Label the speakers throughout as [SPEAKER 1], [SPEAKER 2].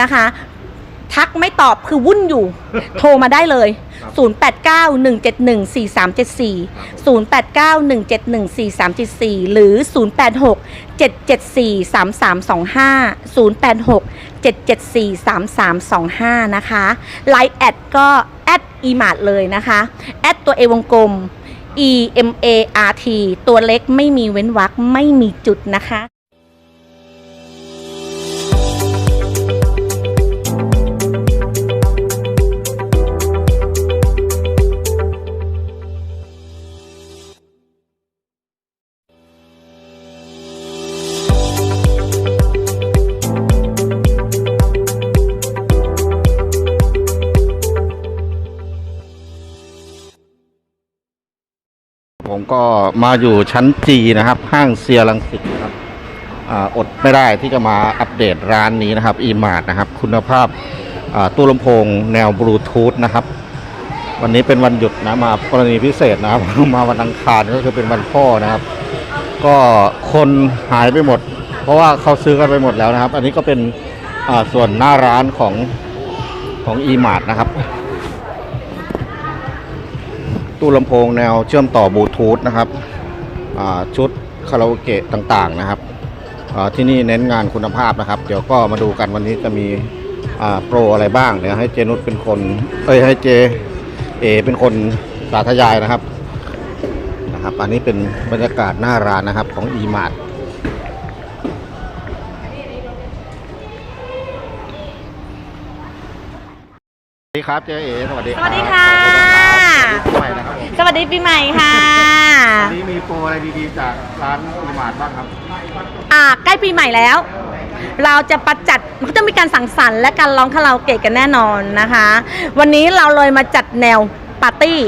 [SPEAKER 1] นะคะ ทักไม่ตอบคือวุ่นอยู่ โทรมาได้เลย 089-171-4374 089-171-4374 หรือ 086-774-3325 086-774-3325 นะคะไลน์แอดก็แอดอีมาร์เลยนะคะแอดตัวเอวงกลม E M A R T ตัวเล็กไม่มีเว้นวรรคไม่มีจุดนะคะ
[SPEAKER 2] ผมก็มาอยู่ชั้นจีนะครับ ห้างเซียรังสิตครับออดไม่ได้ที่จะมาอัปเดตร้านนี้นะครับอีมาร์นะครับ คุณภาพตู้ลำโพงแนวบลูทูธนะครับ วันนี้เป็นวันหยุดนะมากรณีพิเศษนะครับ มาวันอังคารก็คือเป็นวันพ่อนะครับ ก็คนหายไปหมด เพราะว่าเขาซื้อกันไปหมดแล้วนะครับ อันนี้ก็เป็นส่วนหน้าร้านของของอีมาร์นะครับ ตู้ลำโพงแนวเชื่อมต่อบลูทูธนะครับชุดคาราโอเกะต่างๆนะครับที่นี่เน้นงานคุณภาพนะครับ เดี๋ยวก็มาดูกันวันนี้จะมีโปรอะไรบ้างเดี๋ยวให้เจนุชเป็นคนเอ้ยให้เจเอเป็นคนสาธยายนะครับนะครับอันนี้เป็นบรรยากาศหน้าร้านนะครับของ e m a r t สวัสดีครับเจเอสวัสดี
[SPEAKER 1] สวัสดีค่ะ
[SPEAKER 2] สวัสดีครับสวัสดีปีใหม่นะครับผม
[SPEAKER 1] สวัสดีปีใหม่ค่ะ
[SPEAKER 2] วันนี้มีโปรอะไรดีๆจากร้านอุมาร์ทบ้างครับ
[SPEAKER 1] อ่าใกล้ปีใหม่แล้ว เราจะประจัดมันก็จะมีการสังสรรค์และการร้องคาราโอเกะกันแน่นอนนะคะ วันนี้เราเลยมาจัดแนวปาร์ตี้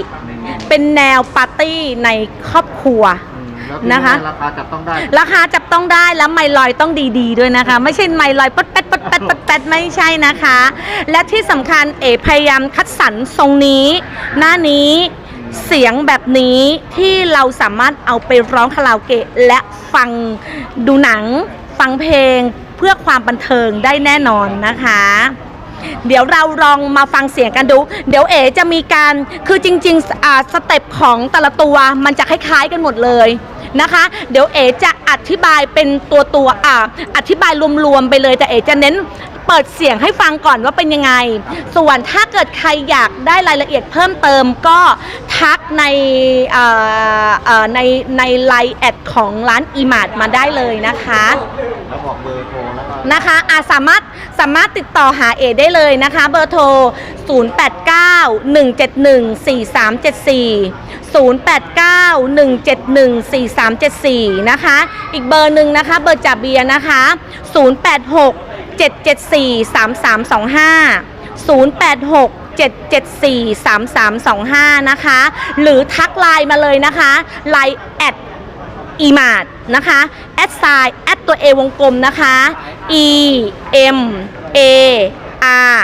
[SPEAKER 1] เป็นแนวปาร์ตี้ในครอบครัว นะคะ
[SPEAKER 2] ราคาจับต้องได้
[SPEAKER 1] ราคาจับต้องได้แล้วไมลอยต้องดีๆด้วยนะคะ ไม่ใช่ไมลอยปัดแป๊ดปัดแป๊ดปัดแป๊ดไม่ใช่นะคะ และที่สำคัญเอพยายามคัดสรรทรงนี้ หน้านี้เสียงแบบนี้ที่เราสามารถเอาไปร้องคาราโอเกะและฟังดูหนัง ฟังเพลงเพื่อความบันเทิงได้แน่นอนนะคะ เดี๋ยวเราลองมาฟังเสียงกันดู เดี๋ยวเอ๋จะมีการคือจริงๆอ่าสเต็ปของแต่ละตัวมันจะคล้ายๆกันหมดเลยนะคะ เดี๋ยวเอ๋จะอธิบายเป็นตัวตัวอ่าอธิบายรวมๆไปเลยแต่เอ๋จะเน้นเปิดเสียงให้ฟังก่อนว่าเป็นยังไง ส่วนถ้าเกิดใครอยากได้รายละเอียดเพิ่มเติมก็ทักในอ่อเอ่อในในไลน์แอดของร้านอีมาร์มาได้เลยนะคะ
[SPEAKER 2] แล้วบอกเบอร์โทร
[SPEAKER 1] นะคะอาสามารถสามารถติดต่อหาเอได้เลยนะคะ เบอร์โทร 0891714374 089-171-4374 นะคะ อีกเบอร์หนึ่งนะคะ เบอร์จ่าเบียนะคะ 086-774-3325 086 774-3325 นะคะ หรือทักไลน์มาเลยนะคะไลน์แอด e m a r t นะคะ แอดไซน์แอดตัว A วงกลมนะคะ e m a r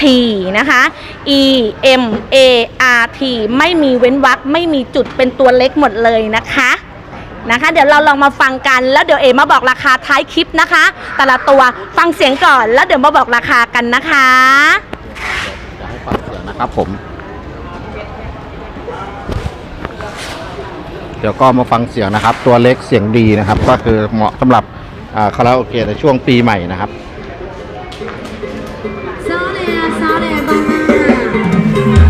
[SPEAKER 1] t นะคะ e m a r t ไม่มีเว้นวรรคไม่มีจุดเป็นตัวเล็กหมดเลยนะคะนะคะ เดี๋ยวเราลองมาฟังกันแล้วเดี๋ยวเอมาบอกราคาท้ายคลิปนะคะ แต่ละตัวฟังเสียงก่อนแล้วเดี๋ยวมาบอกราคากันนะคะ
[SPEAKER 2] จะให้ฟังเสียงนะครับผม เดี๋ยวก็มาฟังเสียงนะครับ ตัวเล็กเสียงดีนะครับ ก็คือเหมาะสำหรับ คาราโอเกะในช่วงปีใหม่นะครับ
[SPEAKER 3] ซ้อเลยอะซ้อเลยบ้าไอ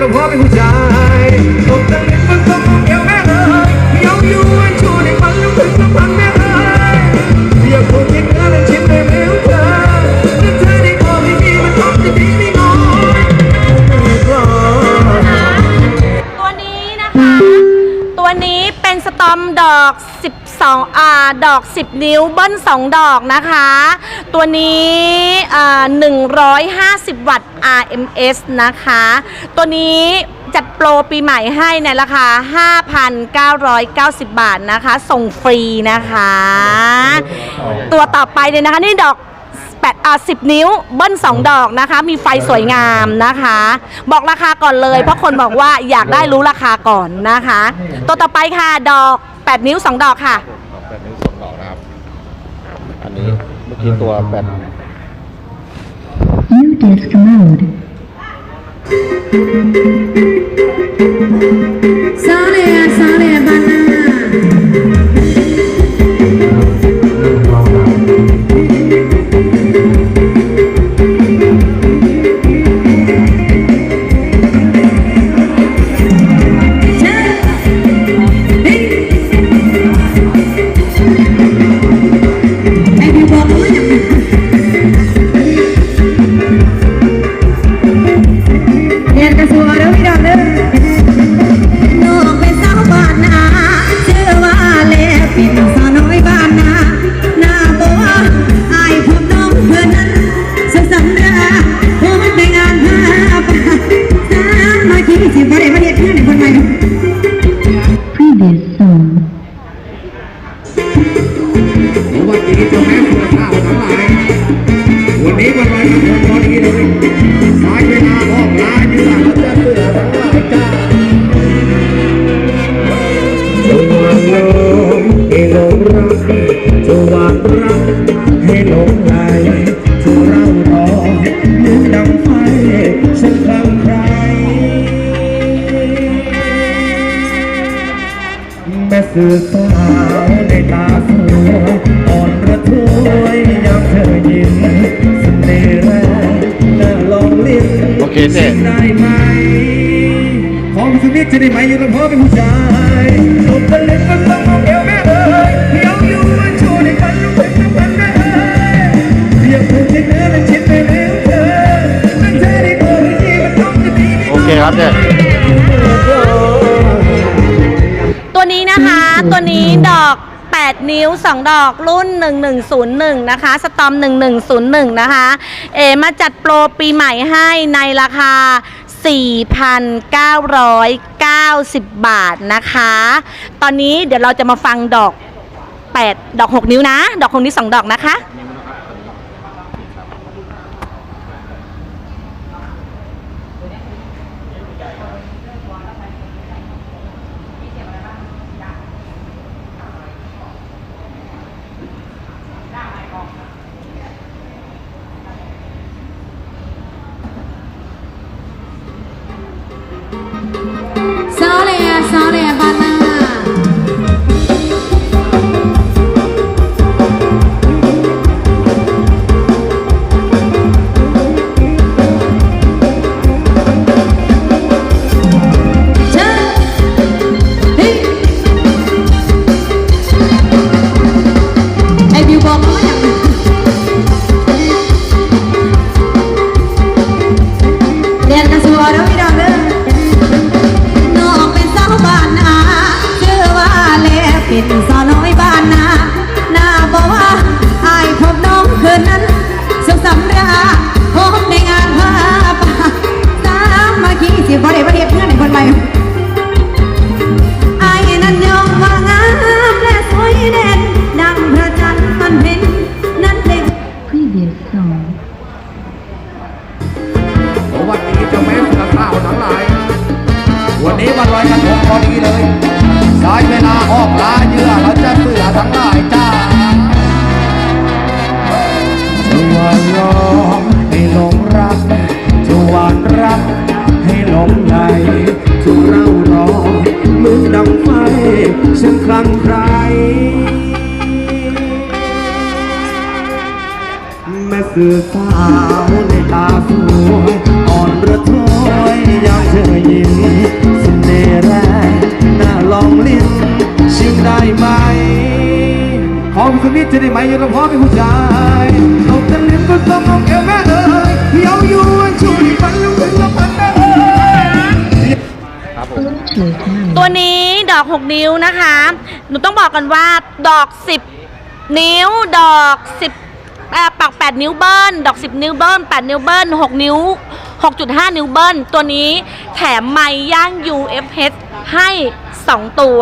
[SPEAKER 3] นิด
[SPEAKER 4] จะได้ไหมอยู่แล้วพอเป็นผู้ชายตกตะลึงมันต้องมองเอวแม่เลยเดี๋ยวอยู่ให้ชูในฝันลุกขึ้นมาพันแม่เลยเรียกคนที่เนื้อและชิมได้ไหมขอเธอถ้าเธอได้ขอให้มีมันคงจะดีไม่น้อย
[SPEAKER 1] ตัวนี้นะคะ ตัวนี้เป็นสตอมดอก 12อ่าดอก 10 นิ้วเบิ้ล2 ดอกนะคะ ตัวนี้อ่า150 วัตต์ RMS นะคะ ตัวนี้จัดโปรปีใหม่ให้ในราคา 5,990 บาทนะคะ ส่งฟรีนะคะ ตัวต่อไปเลยนะคะ นี่ดอก8อ่า10 นิ้วเบิ้ล2 ดอกนะคะ มีไฟสวยงามนะคะ บอกราคาก่อนเลย เพราะคนบอกว่าอยากได้รู้ราคาก่อนนะคะ ตัวต่อไปค่ะ ดอก 8 นิ้ว 2 ดอกค่ะ
[SPEAKER 2] แปดนิ้วสองดอกนะครับ อันนี้เมื่อกี้ตัวแปด
[SPEAKER 5] New disk mode.
[SPEAKER 3] สาว
[SPEAKER 2] โอเคเจ๊
[SPEAKER 4] ชิมได้ไหมขอมีสักนิดจะได้ไหมอยู่ล้วพอเป็นผู้ชายตบตะลึงมันต้องมองเอวแม่เลยเดี๋ยวอยู่มันชูในฝันลุกขึ้นมาพันแม่เลยเรียกคนที่เนื้อและชิมได้ไหมของเธอถ้าเธอได้ขอให้มีมันคงจะดีไม่
[SPEAKER 2] โอเคครับเจ๊
[SPEAKER 1] ตัวนี้นะคะ ตัวนี้ดอก 8 นิ้ว 2 ดอกรุ่น 1101 นะคะ สตอม 1101 นะคะ เอมาจัดโปรปีใหม่ให้ในราคา 4,990 บาทนะคะ ตอนนี้เดี๋ยวเราจะมาฟังดอก 8 ดอก 6 นิ้วนะ ดอก6นิ้ว 2 ดอกนะคะ
[SPEAKER 4] คุณนิดจะได้ไหมอยู่กับพ่อเป็นผู้ชายเอาแต่ลิ้นก็ต้องมองแก้วแม่เอ๋ยเหี่ยวอยู่ช่วยฟันลูกถึงละพันแม่เอ๋ย
[SPEAKER 2] ครับผม
[SPEAKER 1] ตัวนี้ดอก 6 นิ้วนะคะ หนูต้องบอกกันว่าดอก 10 นิ้ว ดอก 10อ่าปัก 8 นิ้วเบิ้ล ดอก 10 นิ้วเบิ้ล 8 นิ้วเบิ้ล 6 นิ้ว 6.5 นิ้วเบิ้ล ตัวนี้แถมไม้ย่าง UFH ให้ 2 ตัว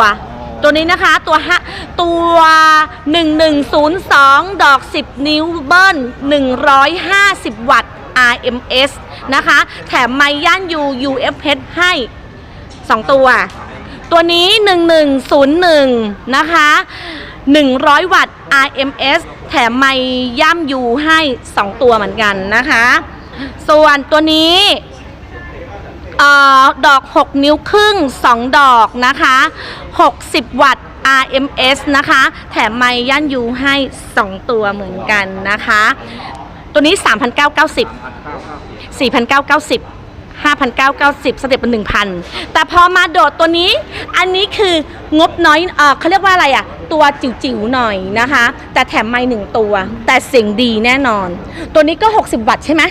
[SPEAKER 1] ตัวนี้นะคะตัวฮะตัว 1102 ดอก 10 นิ้วเบิ้ล 150 วัตต์ RMS นะคะ แถมไม้ย่าน U UFH ให้ 2 ตัว ตัวนี้ 1101 นะคะ 100 วัตต์ RMS แถมไมค์ย่ำยูให้ 2 ตัวเหมือนกันนะคะ ส่วนตัวนี้ ออดอก 6 นิ้วครึ่ง 2 ดอกนะคะ 60 วัตต์ RMS นะคะ แถมไมค์ย่านยูให้ 2 ตัวเหมือนกันนะคะ ตัวนี้ 3,990 4,990 5,990 สเต็ปเป็น1,000 แต่พอมาโดดตัวนี้ อันนี้คืองบน้อยเออเขาเรียกว่าอะไรอะตัวจิ๋วๆหน่อยนะคะ แต่แถมไม่หนึ่งตัว แต่เสียงดีแน่นอน ตัวนี้ก็ 60 วัตต์ใช่ไหม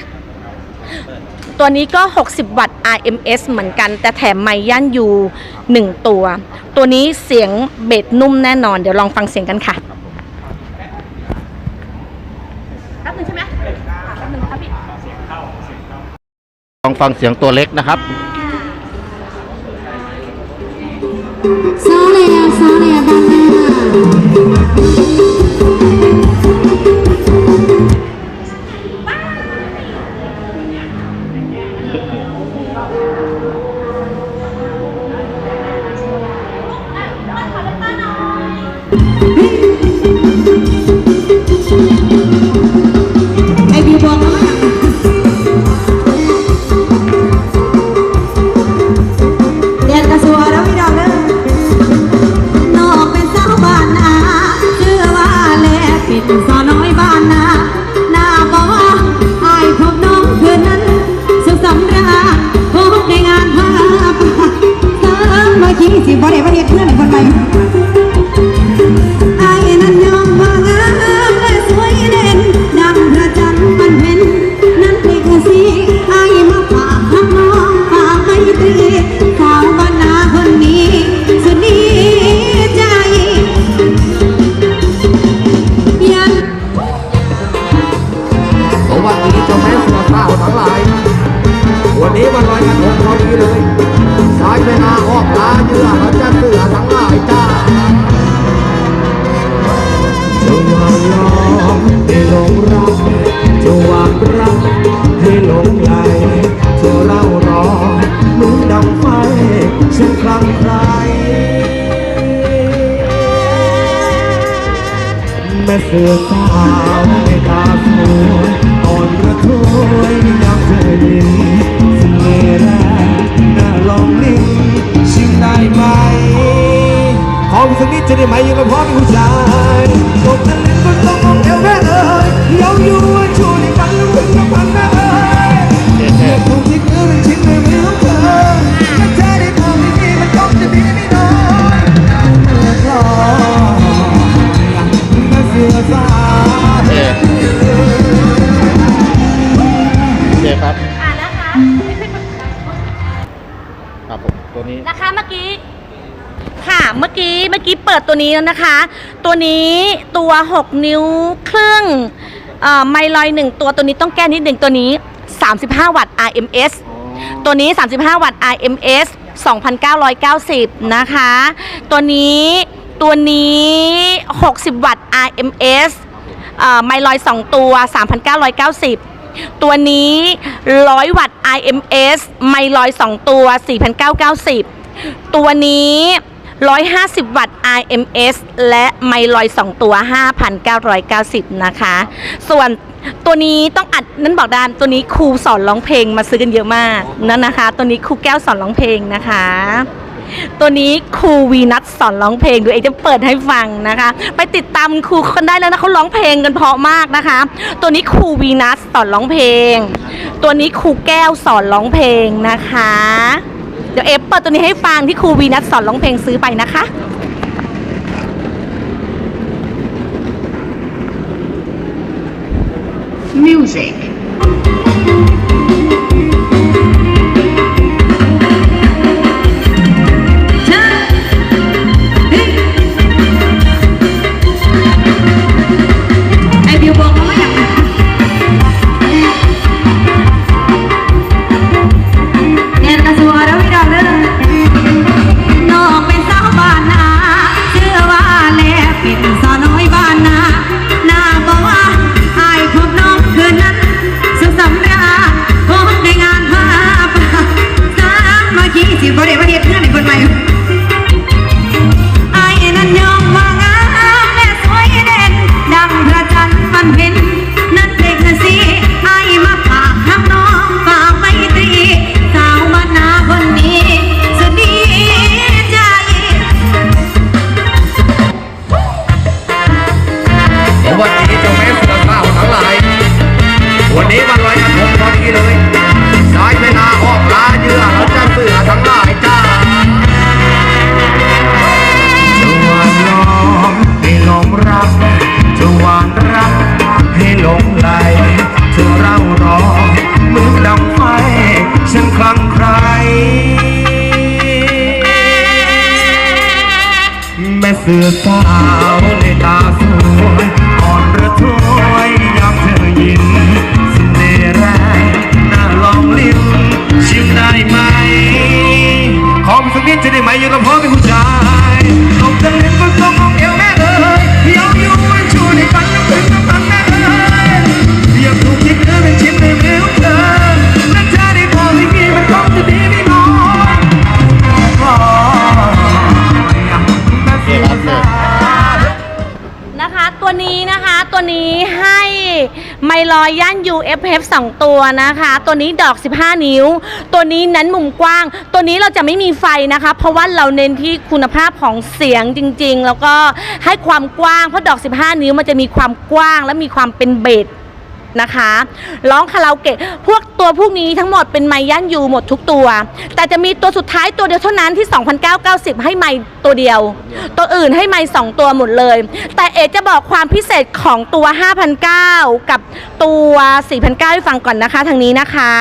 [SPEAKER 1] ตัวนี้ก็ 60 วัตต์ RMS เหมือนกัน แต่แถมไมค์ย่านยู1ตัว ตัวนี้เสียงเบสนุ่มแน่นอน เดี๋ยวลองฟังเสียงกันค่ะแป๊บนึงใช่ไหมแป๊บนึงครับพี่
[SPEAKER 2] ลองฟังเสียงตัวเล็กนะครับ
[SPEAKER 3] สาวเลยอะสาวเลยอะบ้านแม่ไอ้บิวบอกว่าเรียนก เมื่อกี้สิบ่ได้ประเทศเพื่อนค
[SPEAKER 4] นใหม่ นี้แล้วนะคะ ตัว
[SPEAKER 1] นี้
[SPEAKER 2] ตัว
[SPEAKER 1] 6 นิ้วครึ่งไมลอยหนึ่งตัวตัวนี้ต้องแก้นิดหนึ่งตัวนี้ 35 วัตต์ RMS ตัวนี้ 35 วัตต์ RMS 2,990 นะคะ ตัวนี้ตัวนี้ 60 วัตต์ RMS ไมลอย2 ตัว 3,990ตัวนี้ 100 วัตต์ IMS ไมลอย 2 ตัว 4,990 ตัวนี้ 150 วัตต์ IMS และไมลอย2ตัว 5,990 นะคะ ส่วนตัวนี้ต้องอัดนั่นบอกดามตัวนี้ครูสอนร้องเพลงมาซื้อกันเยอะมากนั่นนะคะ ตัวนี้ครูแก้วสอนร้องเพลงนะคะ ตัวนี้ครูวีนัทสอนร้องเพลงดูเองจะเปิดให้ฟังนะคะ ไปติดตามครูคนได้แล้วนะเขาร้องเพลงกันเพราะมากนะคะ ตัวนี้ครูวีนัทสอนร้องเพลง ตัวนี้ครูแก้วสอนร้องเพลงนะคะ เดี๋ยวเอฟเปิดตัวนี้ให้ฟังที่ครูวีนัทสอนร้องเพลงซื้อไปนะคะ
[SPEAKER 5] Music.
[SPEAKER 3] ไอ
[SPEAKER 1] UFF 2 ตัวนะคะ ตัวนี้ดอก 15 นิ้ว ตัวนี้นั้นมุมกว้าง ตัวนี้เราจะไม่มีไฟนะคะ เพราะว่าเราเน้นที่คุณภาพของเสียงจริง ๆ แล้วก็ให้ความกว้างเพราะดอก 15 นิ้วมันจะมีความกว้างและมีความเป็นเบส นะคะร้องคาราโอเกะพวกตัวพวกนี้ทั้งหมดเป็นไมค์ย่านยูหมดทุกตัว แต่จะมีตัวสุดท้ายตัวเดียวเท่านั้นที่ 2,990 ให้ไมค์ตัวเดียว ตัวอื่นให้ไมค์2ตัวหมดเลย แต่เอจะบอกความพิเศษของตัว5,900กับตัว4,900ให้ฟังก่อนนะคะทางนี้นะคะ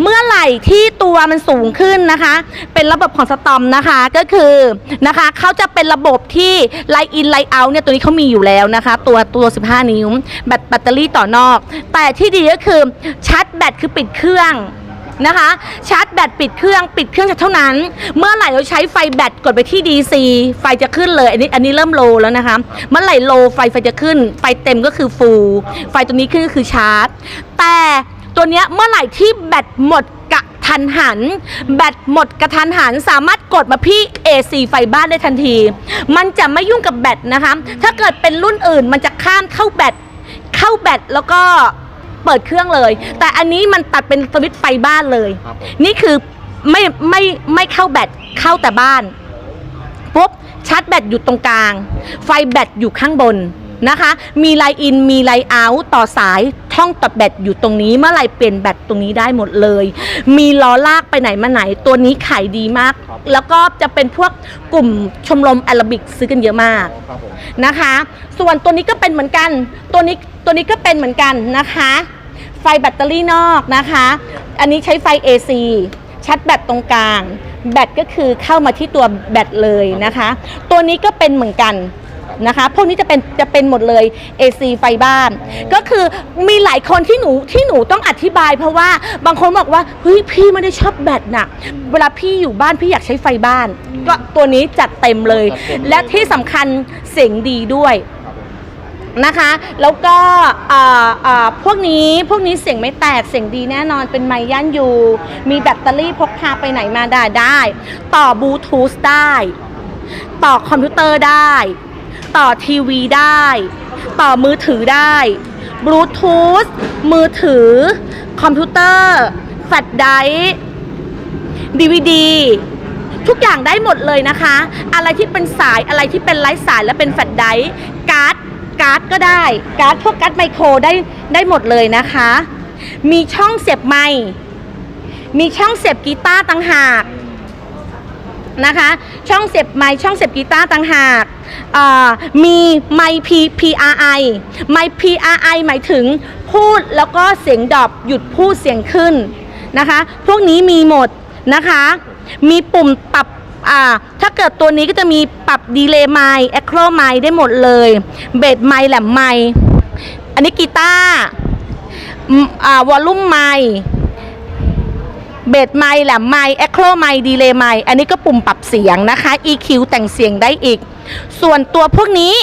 [SPEAKER 1] เมื่อไหร่ที่ตัวมันสูงขึ้นนะคะ เป็นระบบของสตอมนะคะก็คือนะคะเขาจะเป็นระบบที่ไลน์อินไลน์เอาเนี่ยตัวนี้เขามีอยู่แล้วนะคะ ตัวตัว 15 นิ้วแบตแบตเตอรี่ต่อนอก แต่ที่ดีก็คือชาร์จแบตคือปิดเครื่องนะคะชาร์จแบตปิดเครื่องปิดเครื่องเท่านั้น เมื่อไหร่เราใช้ไฟแบตกดไปที่ DC ไฟจะขึ้นเลย อันนี้อันนี้เริ่มโลแล้วนะคะ เมื่อไหร่โลไฟไฟจะขึ้น ไฟเต็มก็คือฟูลไฟตัวนี้ขึ้นก็คือชาร์จ แต่ ตัวเนี้ยเมื่อไหร่ที่แบตหมดกะทันหัน แบตหมดกระทันหันสามารถกดมาพี่ AC ไฟบ้านได้ทันที มันจะไม่ยุ่งกับแบตนะคะ ถ้าเกิดเป็นรุ่นอื่นมันจะข้ามเข้าแบตเข้าแบตแล้วก็เปิดเครื่องเลย แต่อันนี้มันตัดเป็นสวิตช์ไฟบ้านเลย
[SPEAKER 2] ครับผม
[SPEAKER 1] นี่คือไม่ไม่ไม่เข้าแบตเข้าแต่บ้านปุ๊บชาร์จแบตอยู่ตรงกลาง ไฟแบตอยู่ข้างบนนะคะ มีไลน์อินมีไลน์เอาท์ต่อสาย ช่องตัดแบตอยู่ตรงนี้เมื่อไหรเปลี่ยนแบตตรงนี้ได้หมดเลย มีล้อลากไปไหนมาไหน ตัวนี้ขายดีมาก แล้วก็จะเป็นพวกกลุ่มชมรมแอโรบิกซื้อกันเยอะมาก
[SPEAKER 2] ครับผม
[SPEAKER 1] นะคะ ส่วนตัวนี้ก็เป็นเหมือนกัน ตัวนี้ตัวนี้ก็เป็นเหมือนกันนะคะ ไฟแบตเตอรี่นอกนะคะ อันนี้ใช้ไฟ AC ชาร์จแบตตรงกลาง แบตก็คือเข้ามาที่ตัวแบตเลยนะคะ ตัวนี้ก็เป็นเหมือนกัน นะคะ พวกนี้จะเป็นจะเป็นหมดเลย AC ไฟบ้าน ก็คือมีหลายคนที่หนูที่หนูต้องอธิบาย เพราะว่าบางคนบอกว่าเฮ้ยพี่ไม่ได้ชอบแบตน่ะ เวลาพี่อยู่บ้านพี่อยากใช้ไฟบ้าน ก็ตัวนี้จัดเต็มเลย และที่สำคัญเสียงดีด้วยนะคะ แล้วก็อ่าอ่าพวกนี้พวกนี้เสียงไม่แตกเสียงดีแน่นอนเป็นไมค์ย่านยูมีแบตเตอรี่พกพาไปไหนมาได้ได้ ต่อบลูทูธได้ ต่อคอมพิวเตอร์ได้ ต่อทีวีได้ ต่อมือถือได้บลูทูธมือถือ คอมพิวเตอร์แฟลชไดร์ดีวดีทุกอย่างได้หมดเลยนะคะ อะไรที่เป็นสายอะไรที่เป็นไร้สายและเป็นแฟลชไดร์การ์ดการ์ดก็ได้การ์ดพวกการ์ดไมโครได้ได้หมดเลยนะคะ มีช่องเสียบไมค์มีช่องเสียบกีตาร์ต่างหาก นะคะ ช่องเสียบไมค์ช่องเสียบกีตาร์ต่างหากมีไมค์ P PRI ไมค์ PRI หมายถึงพูดแล้วก็เสียงดรอปหยุดพูดเสียงขึ้นนะคะ พวกนี้มีหมดนะคะ มีปุ่มปรับถ้าเกิดตัวนี้ก็จะมีปรับดีเลย์ไมค์แอคโครไมค์ได้หมดเลยเบสไมค์แหลมไมค์อันนี้กีตาร์วอลลุ่มไมค์ เบสไมค์แหลมไมค์แอคโครไมค์ดีเลย์ไมค์อันนี้ก็ปุ่มปรับเสียงนะคะ EQ แต่งเสียงได้อีก ส่วนตัวพวกนี้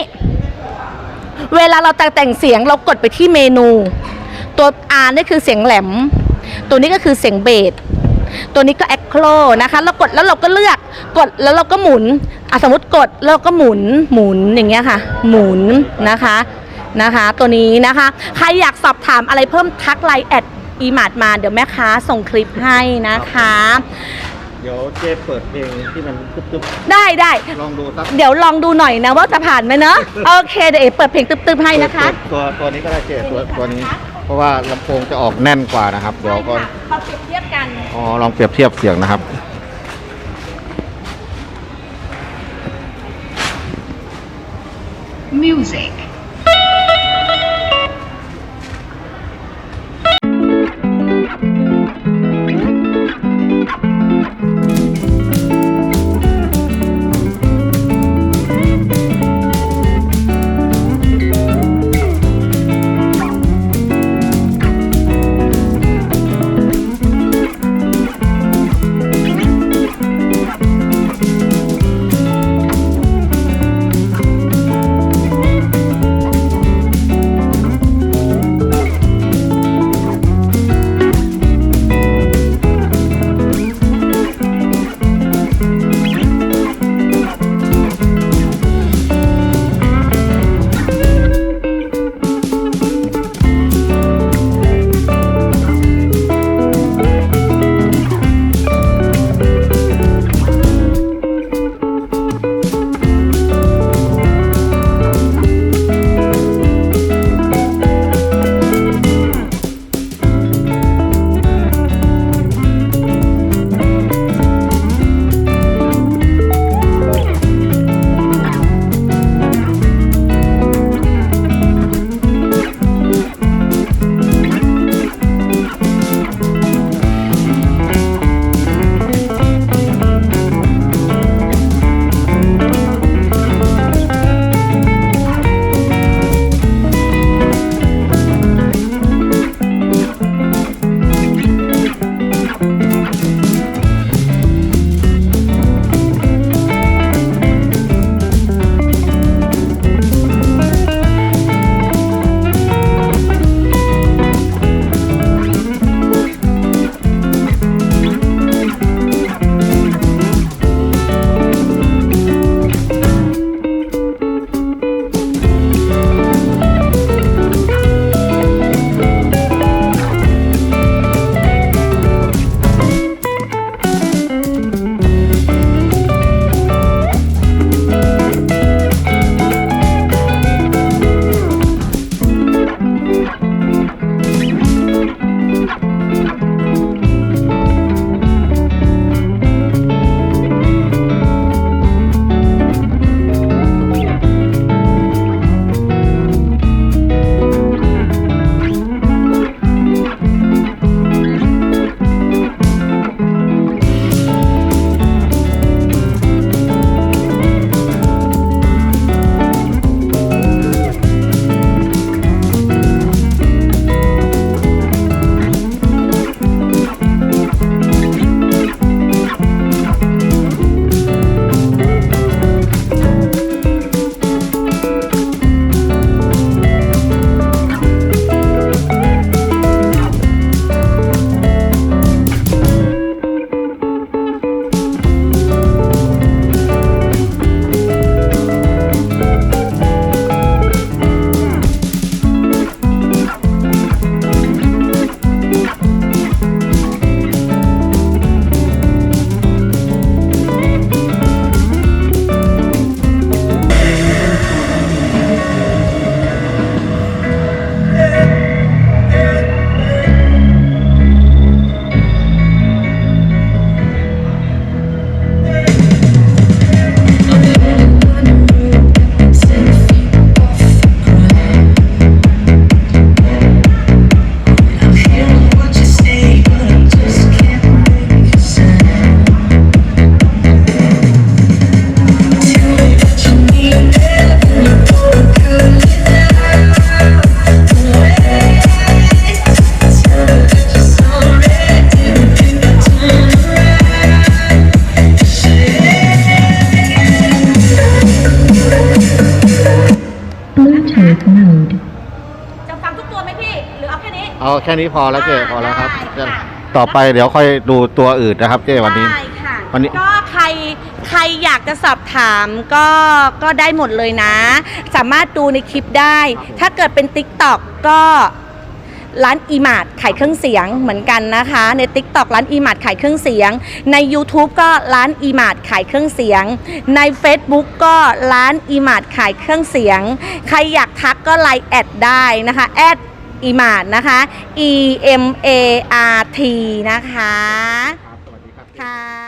[SPEAKER 1] เวลาเราแต่งแต่งเสียงเรากดไปที่เมนู ตัว R นี่คือเสียงแหลม ตัวนี้ก็คือเสียงเบสตัวนี้ก็แอคโครนะคะเรากดแล้วเราก็เลือกกดแล้วเราก็หมุนอะสมมติกดแล้วเราก็หมุนหมุนอย่างเงี้ยค่ะ หมุนนะคะนะคะ ตัวนี้นะคะ ใครอยากสอบถามอะไรเพิ่มทักไลน์แอด อีมาดมาเดี๋ยวแม่ค้าส่งคลิปให้นะคะ
[SPEAKER 2] เดี๋ยวเจเปิดเพลงที่มันตึ๊บ
[SPEAKER 1] ได้ได้
[SPEAKER 2] ๆลองดูสัก
[SPEAKER 1] เดี๋ยวลองดูหน่อยนะว่าจะผ่านไหมเนอะโอเคเดี๋ยวเอ๋เปิดเพลงตึ๊บๆให้นะคะ
[SPEAKER 2] ตัวตัวนี้ก็ได้เจตัวตัวนี้ เพราะว่าลำโพงจะออกแน่นกว่านะครับเดี๋ยวก็
[SPEAKER 1] ใช่ค่ะมาเปรียบเทียบกัน
[SPEAKER 2] อ๋อ ลองเปรียบเทียบเสียงนะครับ
[SPEAKER 5] Music.
[SPEAKER 2] แค่นี้พอแล้วเจ๊พอแล้วครับ
[SPEAKER 1] ได้ค่ะ
[SPEAKER 2] ต่อไปเดี๋ยวค่อยดูตัวอื่นนะครับเจ๊วันนี้
[SPEAKER 1] ได้ค่ะ
[SPEAKER 2] วันนี้
[SPEAKER 1] ก็ใครใครอยากจะสอบถามก็ก็ได้หมดเลยนะ สามารถดูในคลิปได้ ถ้าเกิดเป็น t ิ k t o k ก็ร้านอีมาร์ขายเครื่องเสียงเหมือนกันนะคะ ใน t ิ k t o k ร้านอีมาร์ขายเครื่องเสียง ใน YouTube ก็ร้านอีมาร์ขายเครื่องเสียง ใน Facebook ก็ร้านอีมาร์ขายเครื่องเสียง ใครอยากทักก็ไลน์แอดได้นะคะแอด อีมาดนะคะ E M A R T นะคะ
[SPEAKER 2] ครับสวัสดีครับ
[SPEAKER 1] ค่ะ